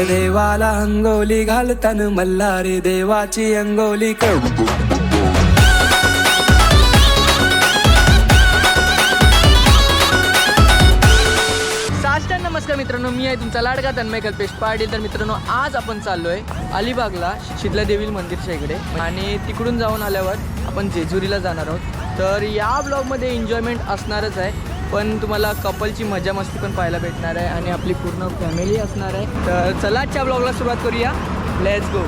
अरे देवाला अंगोली घालतान मल्हारी देवाची अंगोली कर. नमस्कार मित्रांनो मी आहे तुमचा लाडका तन्मय कल्पेश पाटील. तर मित्रांनो आज आपण चाललोय अलिबागला शितला देवी मंदिरच्या इकडे आणि तिकडून जाऊन आल्यावर आपण जेजुरीला जाणार आहोत. तर या ब्लॉगमध्ये एन्जॉयमेंट असणारच आहे. पण तुम्हाला कपलची मजा मस्ती पण पाहायला भेटणार आहे आणि आपली पूर्ण फॅमिली असणार आहे. तर चला आजच्या ब्लॉगला सुरुवात करूया. लेट्स गो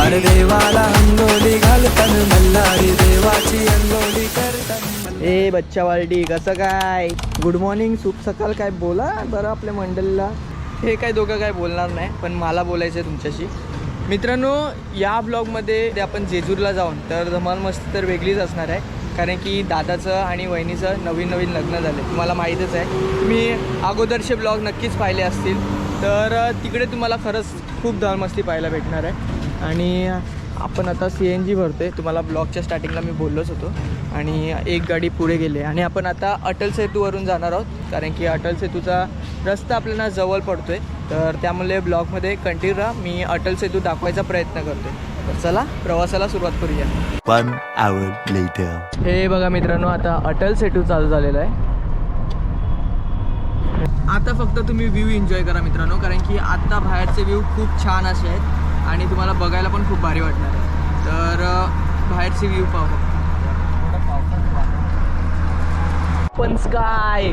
अरे देवाला अंगोली घालतान मल्हारी देवाची अंगोली करतान. ए बच्चा वालडी कसं काय? गुड मॉर्निंग सुख सकाळ काय बोला बरं आपल्या मंडळीला. हे काय दोघं काय बोलणार नाही पण मला बोलायचं आहे तुमच्याशी. मित्रांनो या ब्लॉगमध्ये आपण जेजूरला जाऊन तर धमाल मस्ती तर वेगळीच असणार आहे. कारण की दादाचं आणि वहिनीचं नवीन नवीन लग्न झालं. तुम्हाला माहीतच आहे. तुम्ही अगोदरचे ब्लॉग नक्कीच पाहिले असतील. तर तिकडे तुम्हाला खरंच खूप धर्मस्ती पाहायला भेटणार आहे. आणि आपण आता सी एन जी भरतो आहे तुम्हाला ब्लॉगच्या स्टार्टिंगला मी बोललोच होतो. आणि एक गाडी पुढे गेली. आणि आपण आता अटल सेतूवरून जाणार आहोत. कारण की अटल सेतूचा रस्ता आपल्याला जवळ पडतो आहे तर त्यामुळे ब्लॉगमध्ये कंटिन्यू राहा. मी अटल सेतू दाखवायचा प्रयत्न करतोय. तर चला प्रवासाला सुरुवात करूया. One hour later. हे बघा मित्रांनो आता अटल सेतू चालू झालेला आहे. आता फक्त तुम्ही व्ह्यू एन्जॉय करा मित्रांनो कारण की आता बाहेरचे व्ह्यू खूप छान असे आहेत आणि तुम्हाला बघायला पण खूप भारी वाटणार आहे. तर बाहेरचे व्ह्यू पाहू पण स्काय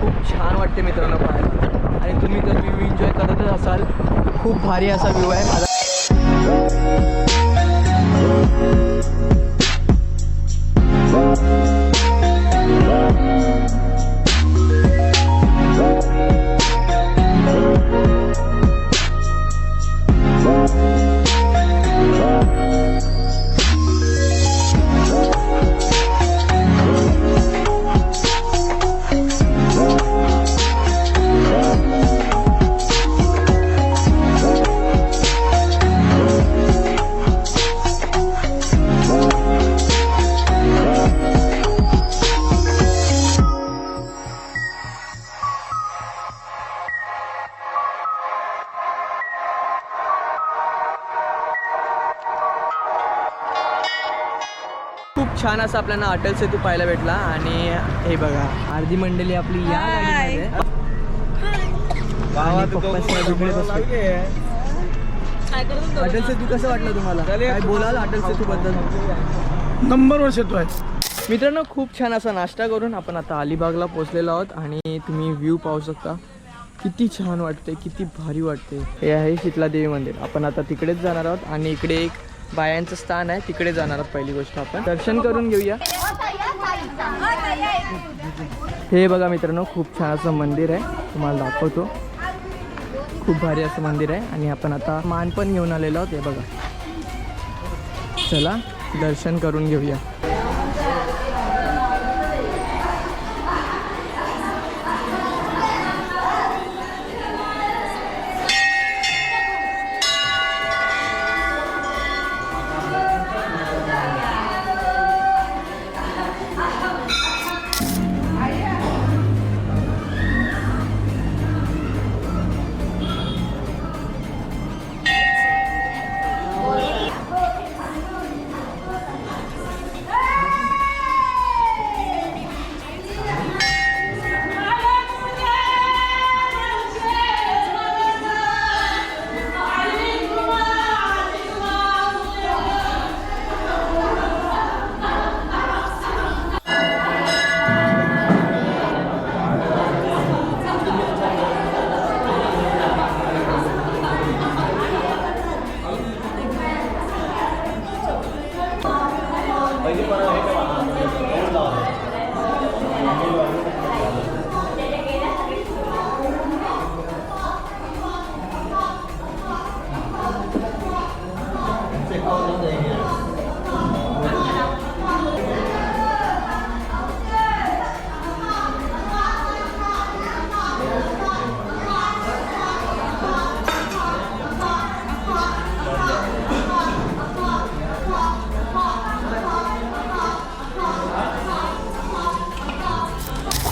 खूप छान वाटते मित्रांनो पाहायला. आणि तुम्ही जर व्ह्यू एन्जॉय करतच असाल खूप भारी असा व्ह्यू आहे. माझा खूप छान असं आपल्याला अटल सेतू पाहायला भेटला. आणि हे बघा अर्धी मंडळी आपली या गाडीमध्ये. अटल सेतू कसं वाटलं तुम्हाला? काय बोलाल अटल सेतू बद्दल? नंबर वर येतो आहे. मित्रांनो खूप छान असा नाश्ता करून आपण आता अलिबागला पोहोचलेलो आहोत. आणि तुम्ही व्ह्यू पाहू शकता. किती छान वाटते किती भारी वाटते हे आहे शीतला देवी मंदिर. आपण आता तिकडेच जाणार आहोत. आणि इकडे एक बायांचं स्थान आहे तिकडे जाणार आहोत पहिली गोष्ट आपण. दर्शन करून घेऊया. हे बघा मित्रांनो खूप छान असं मंदिर आहे. तुम्हाला दाखवतो. खूप भारी असं मंदिर आहे. आणि आपण आता मान पण घेऊन आलेलो आहोत हे बघा. चला दर्शन करून घेऊया.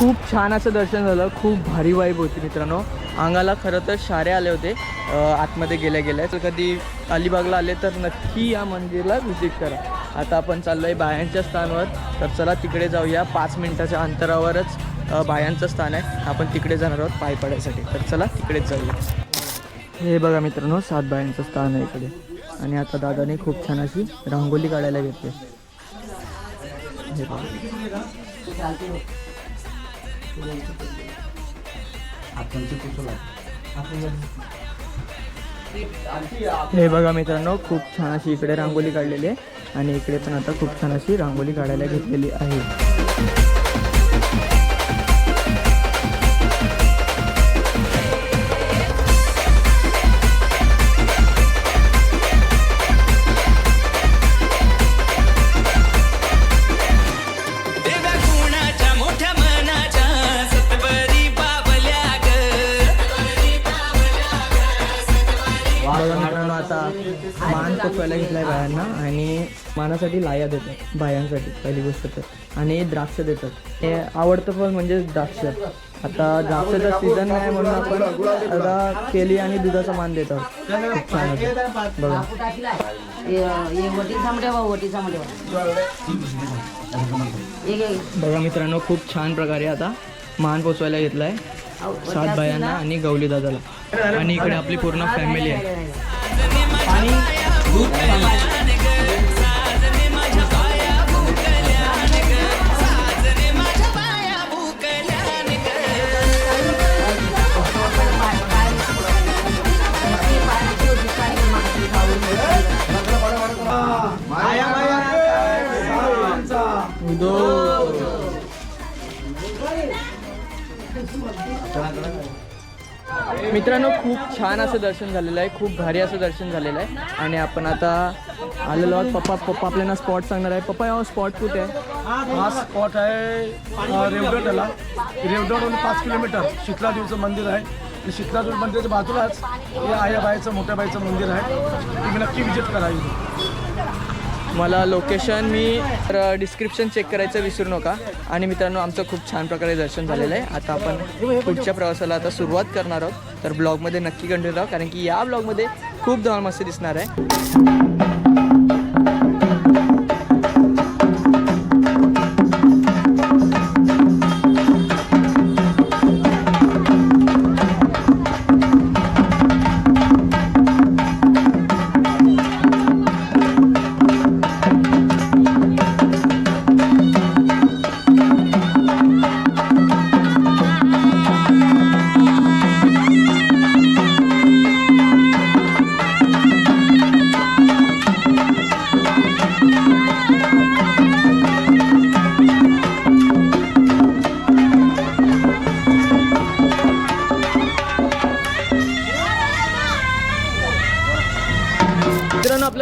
खूप छान असं दर्शन झालं. खूप भारी वाईब होती मित्रांनो. अंगाला खरं तर शारे आले होते. आतमध्ये गेल्या गेल्या. तर कधी अलिबागला आले तर नक्की या मंदिरला व्हिजिट करा. आता आपण चाललो आहे बायांच्या स्थानवर. तर चला तिकडे जाऊया. पाच मिनटाच्या अंतरावरच बायांचं स्थान आहे. आपण तिकडे जाणार आहोत पाय पडायसाठी. तर चला तिकडेच जाऊया. हे बघा मित्रांनो सात बायांचं स्थान आहे इकडे. आणि आता दादाने खूप छान अशी रांगोली काढायला घेतली. हे बघा हे बघा मित्रांनो खूप छान अशी इकडे रांगोली काढलेली आहे. आणि इकडे पण आता खूप छान अशी रांगोली काढायला घेतलेली आहे. मानासाठी लाया देतात बायांसाठी पहिली गोष्ट तर. आणि द्राक्ष देतात. हे आवडतं पण म्हणजे द्राक्ष. आता द्राक्षाचा सीझन नाही म्हणून आपण आता केली आणि दुधाचा मान देतो खूप छान होतं. बघा. बघा मित्रांनो खूप छान प्रकारे आता मान पोचवायला घेतलाय. सात बायांना आणि गौली दादाला. आणि इकडे आपली पूर्ण फॅमिली आहे. आणि मित्रांनो खूप छान असं दर्शन झालेलं आहे. खूप भारी असं दर्शन झालेलं आहे. आणि आपण आता आलेलो आहोत. पप्पा पप्पा आपल्याला स्पॉट सांगणार आहे. पप्पा हा स्पॉट कुठे आहे? हा स्पॉट आहे अ, रेवदंड्याला पाच किलोमीटर. शीतलादेवीचं मंदिर आहे. आणि शीतलादेवी मंदिराच्या बाजूलाच हे आयाबाईचं मोठ्या बाईचं मंदिर आहे. तुम्ही नक्की विजिट करावी मला लोकेशन मी तर डिस्क्रिप्शन चेक करायचं विसरू नका. आणि मित्रांनो आमचं खूप छान प्रकारे दर्शन झालेलं आहे. आता आपण पुढच्या प्रवासाला आता सुरुवात करणार आहोत. तर ब्लॉगमध्ये नक्की कंटिन्यू राहा कारण की या ब्लॉगमध्ये खूप धमाल मस्ती दिसणार आहे.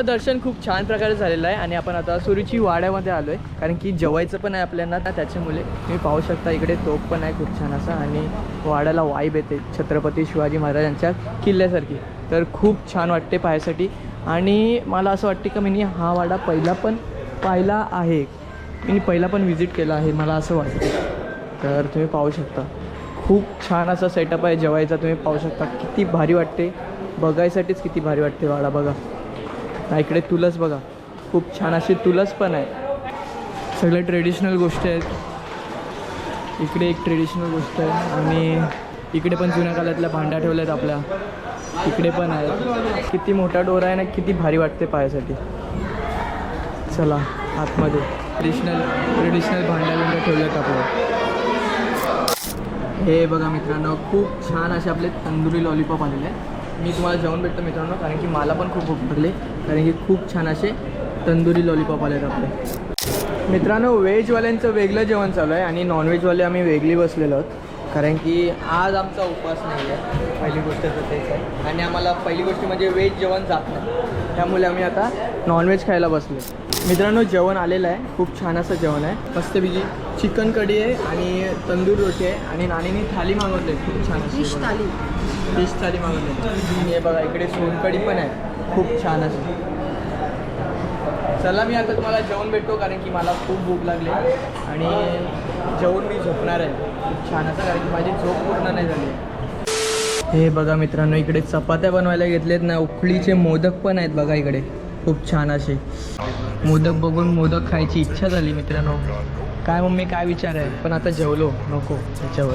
दर्शन खूप छान प्रकारे झालेलं आहे आणि आपण आता सुरुची वाड्यामध्ये आलो आहे कारण की जेवायचं पण आहे आपल्याला ना त्याच्यामुळे तुम्ही पाहू शकता इकडे तोप पण आहे खूप छान असा आणि वाड्याला वाईब येते छत्रपती शिवाजी महाराजांच्या किल्ल्यासारखी. तर खूप छान वाटते पाहायसाठी. आणि मला असं वाटते का मी हा वाडा पहिला पण पाहिला आहे. मी पहिला पण व्हिजिट केला आहे मला असं वाटतं. तर तुम्ही पाहू शकता. खूप छान असा सेटअप आहे जेवायचा तुम्ही पाहू शकता. किती भारी वाटते. बघायसाठीच किती भारी वाटते वाडा बघा. हा इकडे तुलस बघा. खूप छान अशी तुलस पण आहे. सगळे ट्रेडिशनल गोष्टी आहेत. इकडे एक ट्रेडिशनल गोष्ट आहे. आणि इकडे पण जुन्या काळातल्या भांड्या ठेवल्या आहेत आपल्या. इकडे पण आहे. किती मोठा डोर आहे ना किती भारी वाटते पायासाठी चला आतमध्ये. ट्रेडिशनल ट्रेडिशनल भांड्या बिंड्या ठेवल्यात आपल्या. हे बघा मित्रांनो खूप छान असे आपले तंदुरी लॉलीपॉप आलेले आहेत. मी तुम्हाला जेवण भेटतो मित्रांनो कारण की मला पण खूप भूक लागली. कारण की खूप छान असे तंदुरी लॉलीपॉप आले आहेत आपले. मित्रांनो व्हेजवाल्यांचं वेगळं जेवण चालू आहे आणि नॉनव्हेजवाले आम्ही वेगळी बसलेलो आहोत. कारण की आज आमचा उपवास नाही आहे पहिली गोष्ट तर तेच आहे. आणि आम्हाला पहिली गोष्ट म्हणजे व्हेज जेवण जात नाही. त्यामुळे आम्ही आता नॉनव्हेज खायला बसलो मित्रांनो जेवण आलेलं आहे. खूप छान असं जेवण आहे. मस्तपैकी चिकन कढी आहे आणि तंदूर रोटी आहे. आणि नानीने थाली मागवली आहे. खूप छान अशी फिश थाली. फिश थाली मागवली हे बघा इकडे सोनकढी पण आहे. खूप छान असं. चला मी आता तुम्हाला जेवण भेटतो कारण की मला खूप भूक लागली. आणि जेवण मी झोपणार आहे. खूप छान असं कारण की माझी झोप पूर्ण नाही झाली. हे बघा मित्रांनो इकडे चपात्या बनवायला घेतलेत ना उकळीचे मोदक पण आहेत बघा इकडे. खूप छान असे. मोदक बघून मोदक खायची इच्छा झाली मित्रांनो. काय मम्मी काय विचार आहे? पण आता जेवलो नको त्याच्यावर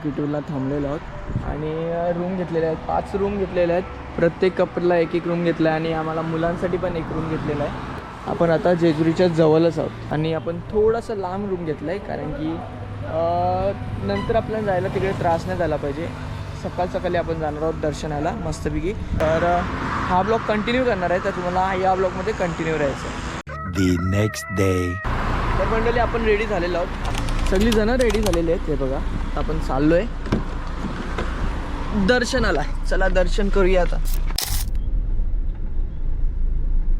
एक्झिक्युटिव्हला थांबलेलो आहोत. आणि रूम घेतलेले आहेत. पाच रूम घेतलेले आहेत. प्रत्येक कपलला एक एक रूम घेतला आहे आणि आम्हाला मुलांसाठी पण एक रूम घेतलेला आहे. आपण आता जेजुरीच्या जवळच आहोत. आणि आपण थोडासा लांब रूम घेतला आहे कारण की नंतर आपल्याला जायला तिकडे त्रास नाही झाला पाहिजे. सकाळ सकाळी आपण जाणार आहोत दर्शनाला मस्तपैकी. तर हा ब्लॉग कंटिन्यू करणार आहे. तर तुम्हाला या ब्लॉगमध्ये कंटिन्यू राहायचं आहे. Next day. तर मंडळी आपण रेडी झालेलो आहोत. सगळी जण रेडी झालेली आहेत हे बघा. आता आपण चाललोय. दर्शनाला. चला दर्शन करूया आता.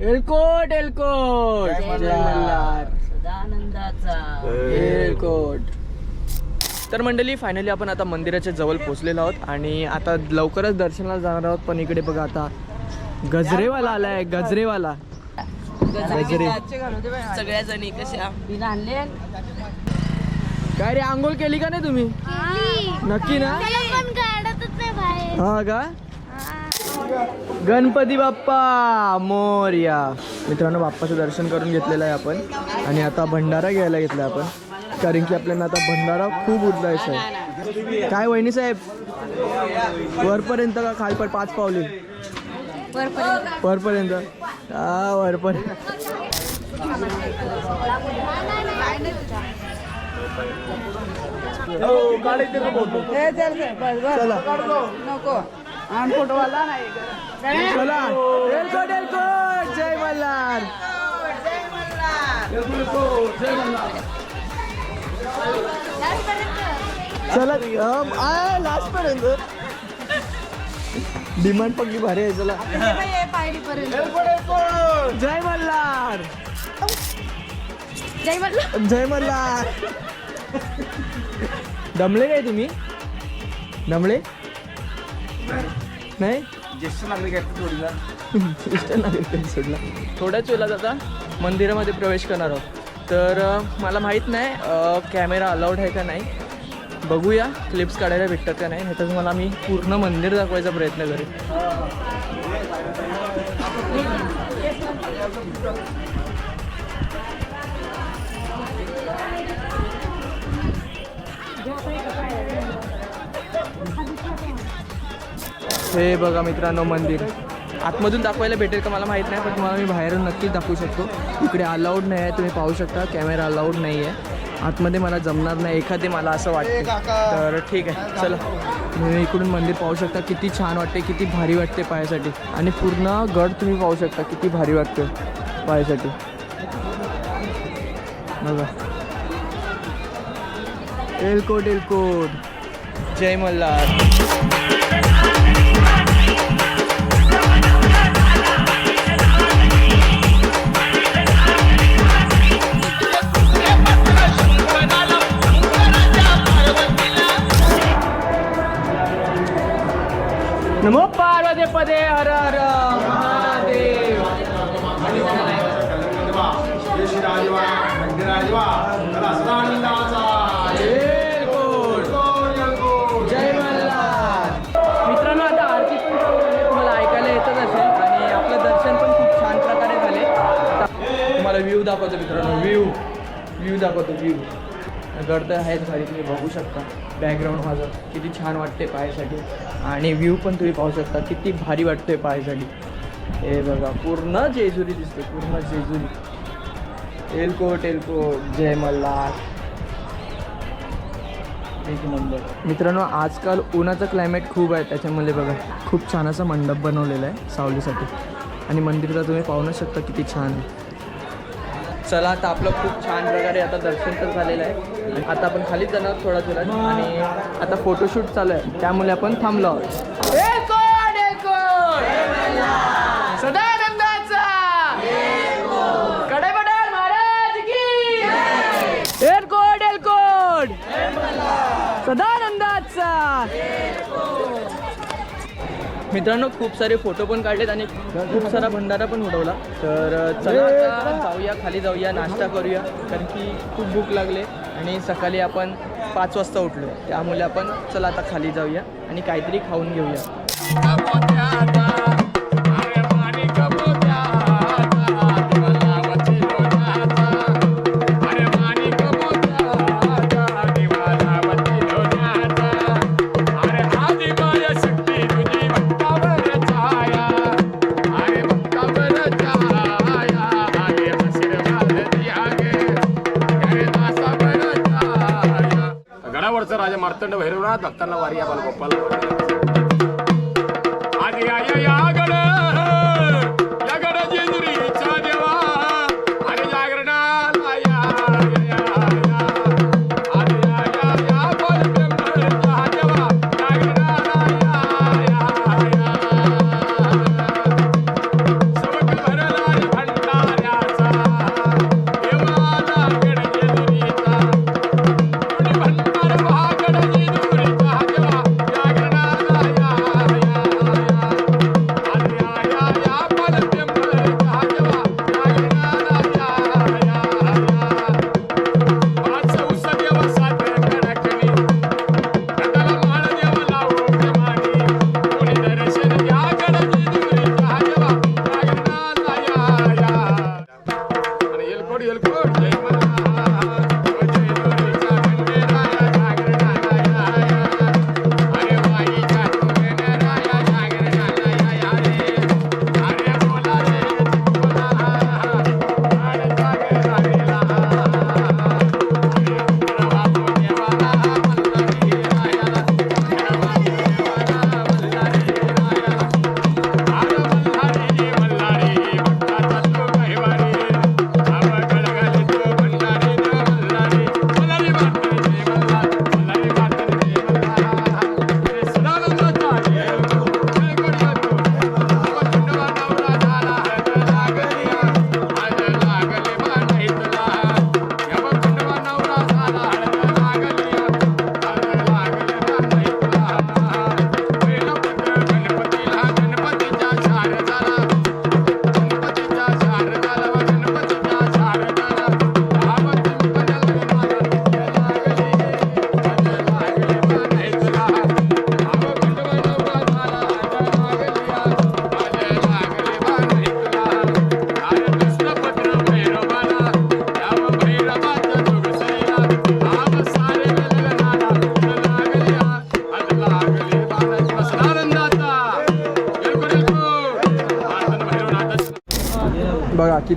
एलकोट एलकोट जय मल्हार. सदानंदाचा. एलकोट तर मंडळी फायनली आपण आता मंदिराच्या जवळ पोहोचलेलो आहोत आणि आता लवकरच दर्शनाला जाणार आहोत. पण इकडे बघा आता. गजरेवाला आलाय गजरेवाला. गजरे. सगळ्या जणी कशा? बिना आणले. काय रे आंघोळ केली का नाही तुम्ही? नक्की ना? हा का? गणपती बाप्पा मोर्या. मित्रांनो बाप्पाचं दर्शन करून घेतलेलं आहे आपण. आणि आता भंडारा घ्यायला घेतला आपण. कारण की आपल्याला आता भंडारा खूप उरलायचा आहे काय वहिनी साहेब? वरपर्यंत का खालपर पाच पावली? वरपर्यंत. हा वरपर्यंत. चला एलकोट एलकोट जय मल्हार चला आय लास्ट पर्यंत डिमांड पडली भारी आहे चला जय मल्हार जय मल्हार जय मल्हार दमले काय तुम्ही? दमले? नाही? ज्येष्ठ नागरिक आहेत सोडला थोड्याच वेळात आता मंदिरामध्ये प्रवेश करणार आहोत. तर मला माहीत नाही कॅमेरा अलाउड आहे का नाही. बघूया क्लिप्स काढायला भेटतात का नाही. नाही तर तुम्हाला मी पूर्ण मंदिर दाखवायचा प्रयत्न करेन. हे बघा मित्रांनो मंदिर. आतमधून दाखवायला भेटेल का मला माहीत नाही पण तुम्हाला मी बाहेरून नक्कीच दाखवू शकतो. इकडे अलाउड नाही आहे तुम्ही पाहू शकता. कॅमेरा अलाउड नाही आहे आतमध्ये मला जमणार नाही एखादे मला असं वाटते. तर ठीक आहे चला. तुम्ही इकडून मंदिर पाहू शकता किती छान वाटते किती भारी वाटते पायासाठी आणि पूर्ण गड तुम्ही पाहू शकता किती भारी वाटते पायासाठी बघा. एलकोट एलकोट. जय मल्हार. तुम्हाला व्ह्यू दाखवतो मित्रांनो व्ह्यू व्ह्यू दाखवतो व्ह्यू गडद आहेत भारी तुम्ही बघू शकता. बॅकग्राऊंड माझं किती छान वाटते पाहायसाठी. आणि व्ह्यू पण तुम्ही पाहू शकता किती भारी वाटतोय पाहायसाठी. हे बघा पूर्ण जेजुरी दिसते पूर्ण जेजुरी. एलकोट एलकोट जय मल्हार. एक नंबर. मित्रांनो आजकाल उन्हाचं क्लायमेट खूप आहे त्याच्यामुळे बघा खूप छान असा मंडप बनवलेला आहे सावलीसाठी. आणि मंदिरला तुम्ही पाहूनच शकता किती छान आहे. चला आता आपलं खूप छान प्रकारे आता दर्शन तर झालेलं आहे. आता आपण खालीच जाणार थोडा थोडा आणि आता फोटोशूट चालू आहे. त्यामुळे आपण थांबलो आहोत. सदानंदाचा. कडेबडार महाराज की सदानंदाचा. मित्रांनो खूप सारे फोटो पण काढलेत आणि खूप सारा भंडारा पण उडवला. तर चला आता जाऊया खाली जाऊया नाश्ता करूया कारण की खूप भूक लागले आणि सकाळी आपण पाच वाजता उठलो. त्यामुळे आपण चला आता खाली जाऊया आणि काहीतरी खाऊन घेऊया. मार्तंड भैरवनाथ भक्तांना वारी या बालगोपाल.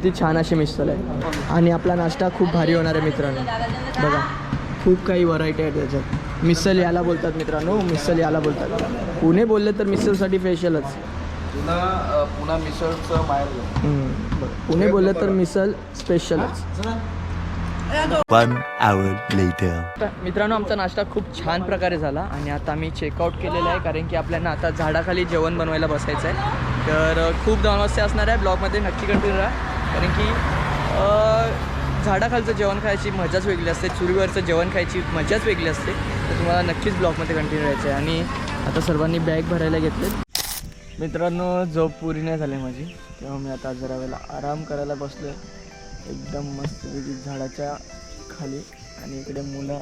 किती छान अशी मिसल आहे. आणि आपला नाश्ता खूप भारी होणार आहे मित्रांनो. बघा खूप काही व्हरायटी आहे त्याच्यात. मिसल याला बोलतात मित्रांनो. मिसल याला बोलतात. पुणे बोलले तर मिसलसाठी स्पेशलच पुन्हा पुन्हा मिसळचं बाहेर पुणे बोलले तर मिसल स्पेशलच. मित्रांनो आमचा नाश्ता खूप छान प्रकारे झाला आणि आता आम्ही चेकआउट केलेला आहे कारण की आपल्याला आता झाडाखाली जेवण बनवायला बसायचं आहे तर खूप धावस्या असणार आहे. ब्लॉगमध्ये नक्की कंटिन्यू राहा कारण की झाडाखालचं जेवण खायची मजाच वेगळी असते. चुरीवरचं जेवण खायची मजाच वेगळी असते. तर तुम्हाला नक्कीच ब्लॉगमध्ये कंटिन्यू राहायचं आहे आणि आता सर्वांनी बॅग भरायला घेतले मित्रांनो झोप पुरी नाही झाली माझी. तेव्हा मी आता जरा वेळेला आराम करायला बसलो एकदम मस्तपैकी झाडाच्या खाली आणि इकडे मुलं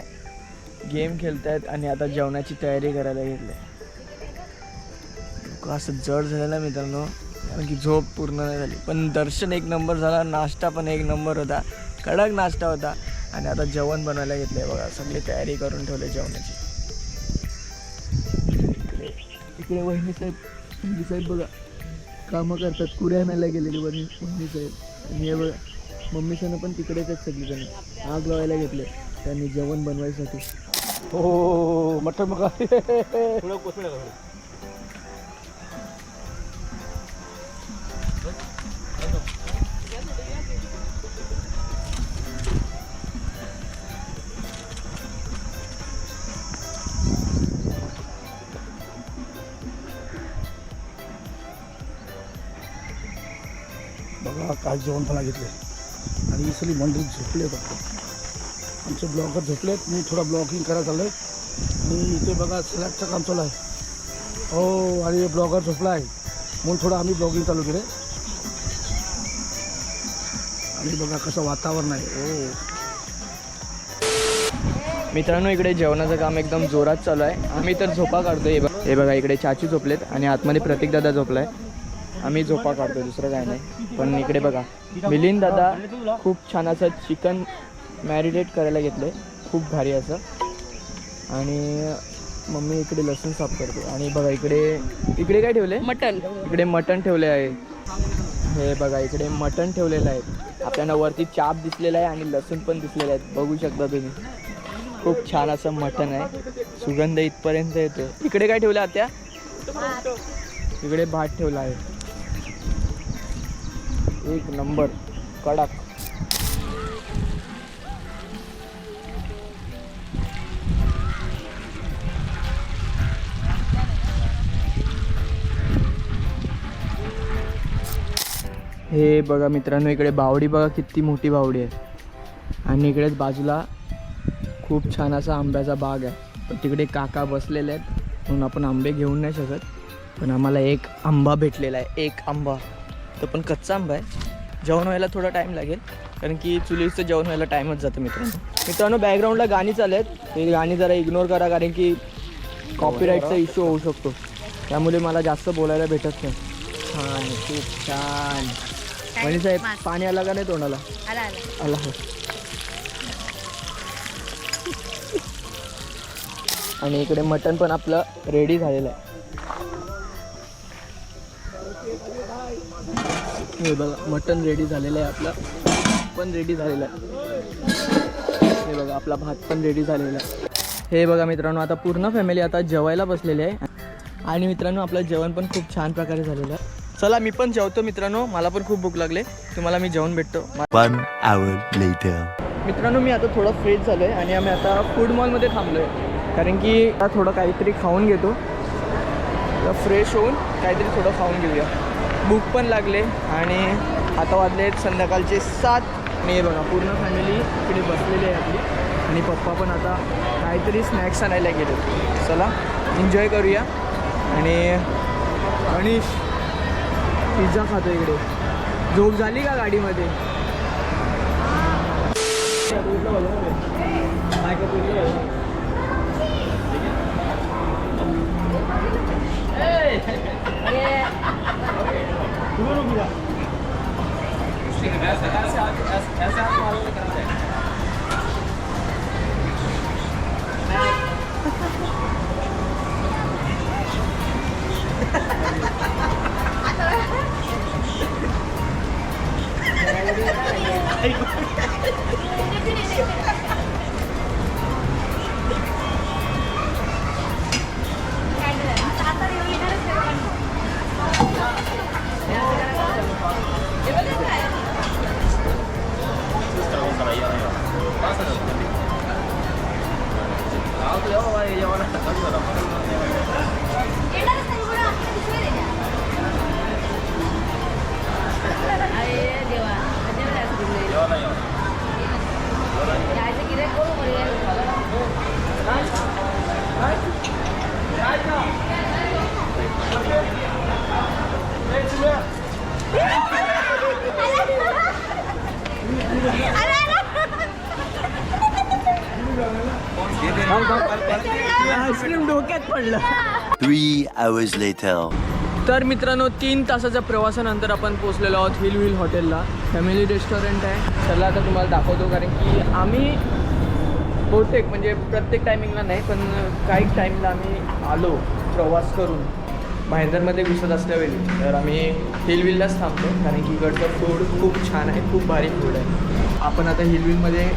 गेम खेळत आहेत आणि आता जेवणाची तयारी करायला घेतली असं जड झालेलं मित्रांनो. कारण की झोप पूर्ण नाही झाली. पण दर्शन एक नंबर झाला नाश्ता पण एक नंबर होता. कडक नाश्ता होता. आणि आता जेवण बनवायला घेतलंय बघा. सगळी तयारी करून ठेवली जेवणाची. इकडे वहिनी साहेब वहिनी साहेब बघा. कामं करतात. कुऱ्या आणायला गेलेली वहिनी वहिनी साहेब. आणि हे बघा. मम्मी सण पण तिकडेच आहेत सगळीजण. आग लावायला घेतले. त्यांनी जेवण बनवायसाठी. हो मटन बघा. बघा काय जेवण पण घेतले. आणि ही सगळी मंडळी झोपले फक्त आमचे ब्लॉगर झोपले आहेत मी थोडा ब्लॉगिंग करायला आहे आणि इथे बघा स्लॅबचं काम चालू आहे. हो आणि ब्लॉगर झोपला आहे. म्हणून थोडं आम्ही ब्लॉगिंग चालू केले आणि बघा कसं वातावरण आहे. हो. मित्रांनो इकडे जेवणाचं काम एकदम जोरात चालू आहे. आम्ही तर झोपा काढतो हे हे बघा इकडे चाची झोपलेत आणि आतमध्ये प्रतीक दादा झोपलाय. आम्ही झोपा काढतोय दुसरं काय नाही. पण इकडे बघा मिलिंद दादा खूप छान असं चिकन मॅरिनेट करायला घेतलंय. खूप भारी असं. आणि मम्मी इकडे लसूण साफ करते. आणि बघा इकडे इकडे काय ठेवले मटन इकडे मटण ठेवले आहे. हे बघा इकडे मटण ठेवलेलं आहे. आपल्याला वरती चाप दिसलेला आहे आणि लसूण पण दिसलेले आहेत बघू शकता तुम्ही. खूप छान असं मटण आहे. सुगंध इथपर्यंत येतो इकडे काय ठेवलं आत्या? इकडे भात ठेवला आहे. एक नंबर कडक. हे बघा मित्रांनो इकडे बावडी बघा किती मोठी बावडी आहे. आणि इकडेच बाजूला खूप छान असा आंब्याचा बाग आहे. पण तिकडे काका बसलेले आहेत म्हणून आपण आंबे घेऊन नाही शकत. पण आम्हाला एक आंबा भेटलेला आहे एक आंबा. तो पण कच्चा आंबा आहे. जेवण व्हायला थोडा टाईम लागेल. कारण की चुलीचं जेवण व्हायला टाईमच जातो मित्रांनो. मित्रांनो बॅकग्राऊंडला गाणी चालू आहेत. ते गाणी जरा इग्नोर करा कारण की कॉपीराईटचा इश्यू होऊ शकतो. त्यामुळे मला जास्त बोलायला भेटत नाही. छान खूप छान. वणी साहेब पाणी आला का नाही तोंडाला? आला हो आणि इकडे मटण पण आपलं रेडी झालेलं आहे. हे बघा मटण रेडी झालेलं आहे आपलं. पण रेडी झालेलं आहे. हे बघा आपला भात पण रेडी झालेला आहे. हे बघा मित्रांनो आता पूर्ण फॅमिली आता जेवायला बसलेली आहे. आणि मित्रांनो आपलं जेवण पण खूप छान प्रकारे झालेलं आहे. चला मी पण जेवतो मित्रांनो. मला पण खूप भूक लागले. तुम्हाला मी जेवण भेटतो. One hour later. मित्रांनो मी आता थोडं फ्रेश झालो आहे आणि आम्ही आता फूड मॉलमध्ये थांबलो आहे कारण की आता थोडं काहीतरी खाऊन घेतो. फ्रेश होऊन काहीतरी थोडं खाऊन घेऊया. भूक पण लागले आणि आता वाजले आहेत संध्याकाळचे सात. मी बघा पूर्ण फॅमिली इकडे बसलेली आहे आपली. आणि पप्पा पण आता काहीतरी स्नॅक्स आणायला गेले चला एन्जॉय करूया. आणि गणेश पिझ्झा खातो इकडे. झोप झाली का गाडीमध्ये? ऐसे ऐसे ऐसे ऐसे आप मालूम करते हैं Ay, hours later. तर मित्रांनो तीन तासाच्या प्रवासानंतर आपण पोहोचलेलो आहोत हिल व्हील हॉटेलला. फॅमिली रेस्टॉरंट आहे. चला आता तुम्हाला दाखवतो कारण की आम्ही बहुतेक म्हणजे प्रत्येक टायमिंगला नाही पण काही टाईमला आम्ही आलो प्रवास करून. भाईंदरमध्ये घुसत असल्यावेळी तर आम्ही हिलविललाच थांबतो कारण की इकडचं फूड खूप छान आहे खूप भारी फूड आहे. आपण आता हिलविलमध्ये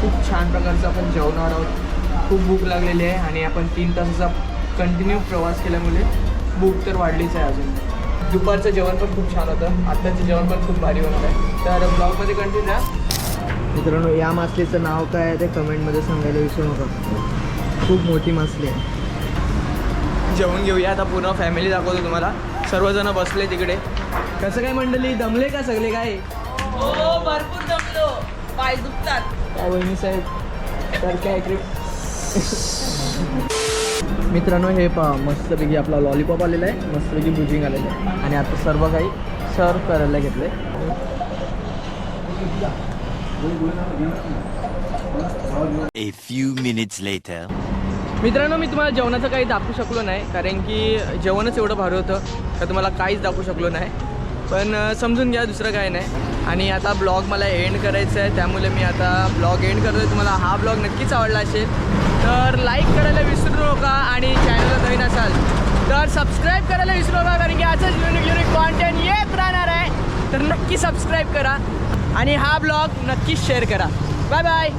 खूप छान प्रकारचं आपण जेवणार आहोत. खूप भूक लागलेली आहे आणि आपण तीन तासाचा कंटिन्यू प्रवास केल्यामुळे भूक तर वाढलीच आहे अजून. दुपारचं जेवण पण खूप छान होतं. आत्ताचं जेवण पण खूप भारी होत आहे. तर ब्लॉगमध्ये कंटिन्यू राहा मित्रांनो या मासलीचं नाव काय आहे ते कमेंटमध्ये सांगायला विसरू नका. खूप मोठी मासली आहे. जेवण घेऊया. आता पूर्ण फॅमिली दाखवतो तुम्हाला. सर्वजण बसले तिकडे. कसं काय मंडळी? दमले का सगळे काय? हो भरपूर जमलो पाय दुखतात. काय वहिनी साहेब? तर काय ट्रिप मित्रांनो हे पहा मस्तपैकी आपला लॉलीपॉप आलेला आहे. मस्तपैकी बुजिंग आलेलं आहे. आणि आता सर्व काही सर्व करायला घेतलं आहे few minutes later. मित्रांनो मी तुम्हाला जेवणाचं काही दाखवू शकलो नाही कारण की जेवणच एवढं भारी होतं का तुम्हाला काहीच दाखवू शकलो नाही. पण समजून घ्या दुसरं काही नाही. आणि आता ब्लॉग मला एंड करायचं आहे. त्यामुळे मी आता ब्लॉग एंड करतो तुम्हाला हा ब्लॉग नक्कीच आवडला असेल. तर लाईक करायला विसरू नका आणि चॅनलला नवीन असाल तर सबस्क्राईब करायला विसरू नका कारण की असंच युनिक युनिक कॉन्टेंट येत राहणार आहे. तर नक्की सबस्क्राईब करा आणि हा ब्लॉग नक्कीच शेअर करा. Bye bye